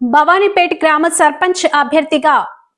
భవానీపేట్ గ్రామ సర్పంచ్ అభ్యర్థిగా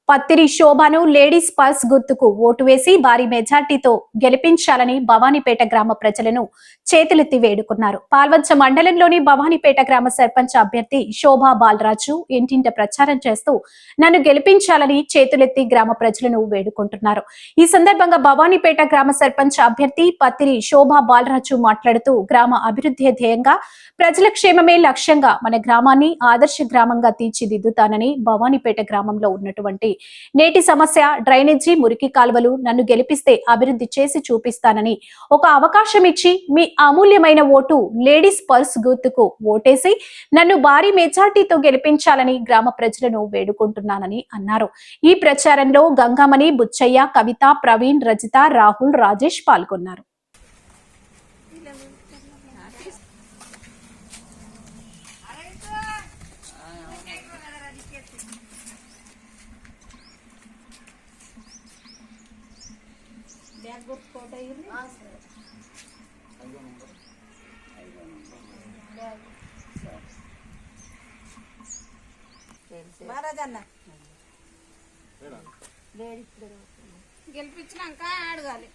పత్తిరి శోభను లేడీస్ పర్స్ గుర్తుకు ఓటు వేసి భారీ మెజార్టీతో గెలిపించాలని భవానీపేట గ్రామ ప్రజలను చేతులెత్తి వేడుకున్నారు. పాల్వంచ మండలంలోని భవానీపేట గ్రామ సర్పంచ్ అభ్యర్థి శోభా బాలరాజు ఇంటింట ప్రచారం చేస్తూ నన్ను గెలిపించాలని చేతులెత్తి గ్రామ ప్రజలను వేడుకుంటున్నారు. ఈ సందర్భంగా భవానీపేట గ్రామ సర్పంచ్ అభ్యర్థి పత్తిరి శోభా బాలరాజు మాట్లాడుతూ గ్రామ అభివృద్ధి ధ్యేయంగా ప్రజల క్షేమమే లక్ష్యంగా మన గ్రామాన్ని ఆదర్శ గ్రామంగా తీర్చిదిద్దుతానని భవానీపేట గ్రామంలో ఉన్నటువంటి నేటి సమస్య డ్రైనేజీ మురికి కాలువలు నన్ను గెలిపిస్తే అభివృద్ధి చేసి చూపిస్తానని. ఒక అవకాశం ఇచ్చి మీ అమూల్యమైన ఓటు లేడీస్ పర్స్ గుర్తుకు ఓటేసి నన్ను భారీ మెజార్టీతో గెలిపించాలని గ్రామ ప్రజలను వేడుకుంటున్నానని అన్నారు. ఈ ప్రచారంలో గంగామణి బుచ్చయ్య కవిత ప్రవీణ్ రజిత రాహుల్ రాజేష్ పాల్గొన్నారు. మహారాజన్న. గెలిపించినాక అడగాలి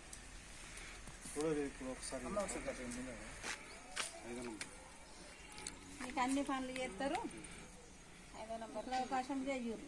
మీకు అన్ని పనులు చేస్తారు. ఐదో నంబర్లో అవకాశం చెయ్యరు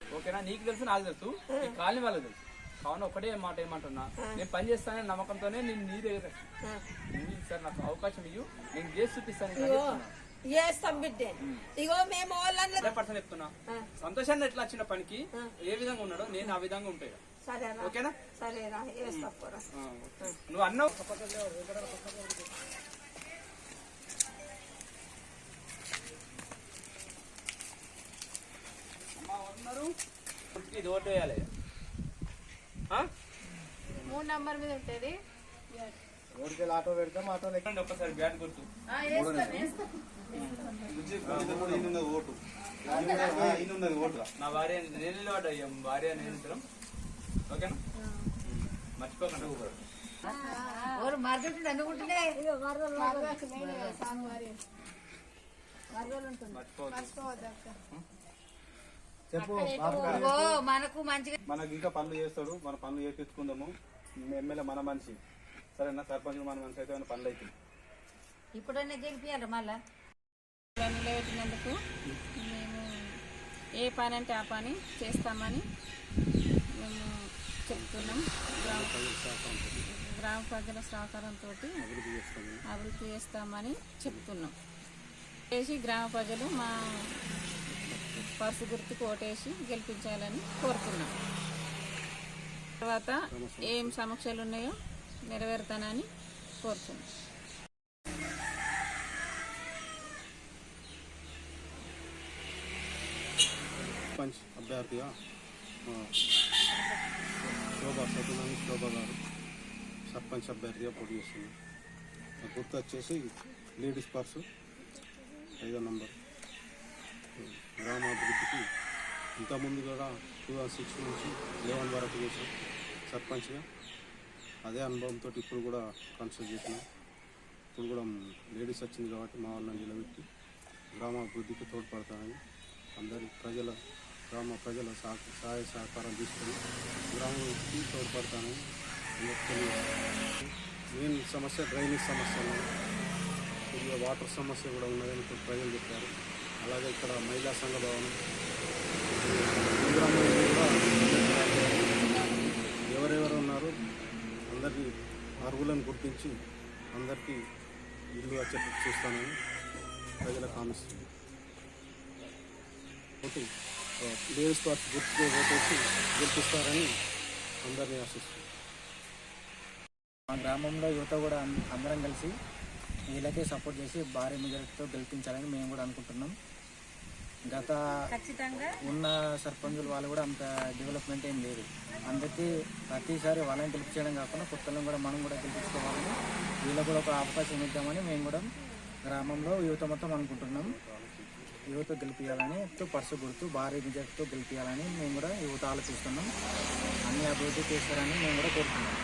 ఓకేనా? నీకు తెలుసు నాకు తెలుసు. కాలనీ వాళ్ళకి తెలుసు. కావున ఒకటే మాట ఏమంటున్నా? నేను పని చేస్తానని నమ్మకంతోనే నేను నీ దగ్గర సార్ నాకు అవకాశం ఇవ్వు నేను చేసి చూపిస్తాను. చేస్తాం బిడ్డే. ఇగో మేము పర్సన్ చెప్తున్నా. సంతోషాన్ని ఎట్లా వచ్చిన పనికి ఏ విధంగా ఉన్నాడో నేను ఆ విధంగా ఉంటాయి ఓకేనా? ఓకే. నువ్వు అన్నావు? ఇది ఓటు వేయాలి? మూడు నంబర్ మీద ఉంటుంది. ఊరికి ఆటో పెడతాం ఆటో లెక్క. చూడండి ఒక్కసారి బ్యాట్ గుర్తు. ఓటు ఈయనున్నది ఓటు నా భార్య నేను అయ్యా భార్య నేను ఓకేనా? మర్చిపోకండి. మర్చిపోవద్దు. ఇగో మనకు మంచిగా మనకి ఇంకా పనులు చేస్తాడు మన పనులు చేపించుకుందాము. ఎమ్మెల్యే మన మనిషి. సరేనా? సర్పంచ్ మన మనిషి అయితే మన పనులు అవుతుంది ఇప్పుడన్నా గెలిపియాలి మళ్ళా. మేము ఏ పని అంటే ఆ పని చేస్తామని మేము చెప్తున్నాం. గ్రామ గ్రామ ప్రజల సహకారంతో అభివృద్ధి చేస్తామని చెప్తున్నాం. చేసి గ్రామ ప్రజలు మా పర్సు గుర్తుకు ఓటేసి గెలిపించాలని కోరుతున్నాం. తర్వాత ఏం సమస్యలు ఉన్నాయో నెరవేరుతానని కోరుతున్నాం. పంచ్ అభ్యర్థిగా శోభా శోభ శోభా గారు సర్పంచ్ అభ్యర్థిగా పోటీ చేస్తుంది గుర్తు వచ్చేసి లేడీస్ పర్సు ఐదో నంబర్. గ్రామాభివృద్ధికి ఇంతకుముందు కూడా టూ థౌజండ్ సిక్స్ నుంచి లెవెన్ వరకు చేసాం సర్పంచ్గా అదే అనుభవంతో ఇప్పుడు కూడా కన్సల్ట్ చేసినాం ఇప్పుడు కూడా లేడీస్ వచ్చింది కాబట్టి మా వాళ్ళని నిలబెట్టి గ్రామాభివృద్ధికి తోడ్పడతానని అందరి ప్రజల గ్రామ ప్రజల సహ- సహాయ సహకారం తీసుకొని గ్రామానికి తోడ్పడతానని మెయిన్ సమస్య డ్రైనేజ్ సమస్య ఉన్నది కొద్దిగా వాటర్ సమస్య కూడా ఉన్నదని ఇప్పుడు ప్రజలు చెప్పారు. అలాగే ఇక్కడ మహిళా సంఘ భవనం కూడా ఎవరెవరు ఉన్నారో? అందరికీ అర్హులను గుర్తించి అందరికీ ఇల్లు వచ్చేటట్టు చూస్తానని ప్రజలకు హామీస్తుంది ఒకటి లేడీస్ పార్టీ గుర్తు ఓటేసి గెలిపిస్తారని అందరినీ ఆశిస్తుంది. మా గ్రామంలో యువత కూడా అందరం కలిసి వీళ్ళకే సపోర్ట్ చేసి భారీ మెజారిటీతో గెలిపించాలని మేము కూడా అనుకుంటున్నాం. గత ఉన్న సర్పంచులు వాళ్ళు కూడా అంత డెవలప్మెంట్ ఏం లేదు. అందరికీ ప్రతిసారి వాళ్ళని గెలిపించడం కాకుండా కొత్తలను కూడా మనం కూడా గెలిపించుకోవాలని వీళ్ళకు కూడా ఒక అవకాశం ఇద్దామని మేము కూడా గ్రామంలో యువత మొత్తం అనుకుంటున్నాం. యువత గెలిపించాలని పర్సు గుర్తు భారీ మెజార్టీతో గెలిపించాలని మేము కూడా యువత ఆలోచిస్తున్నాం. అన్ని అభివృద్ధి చేస్తారని మేము కూడా కోరుతున్నాం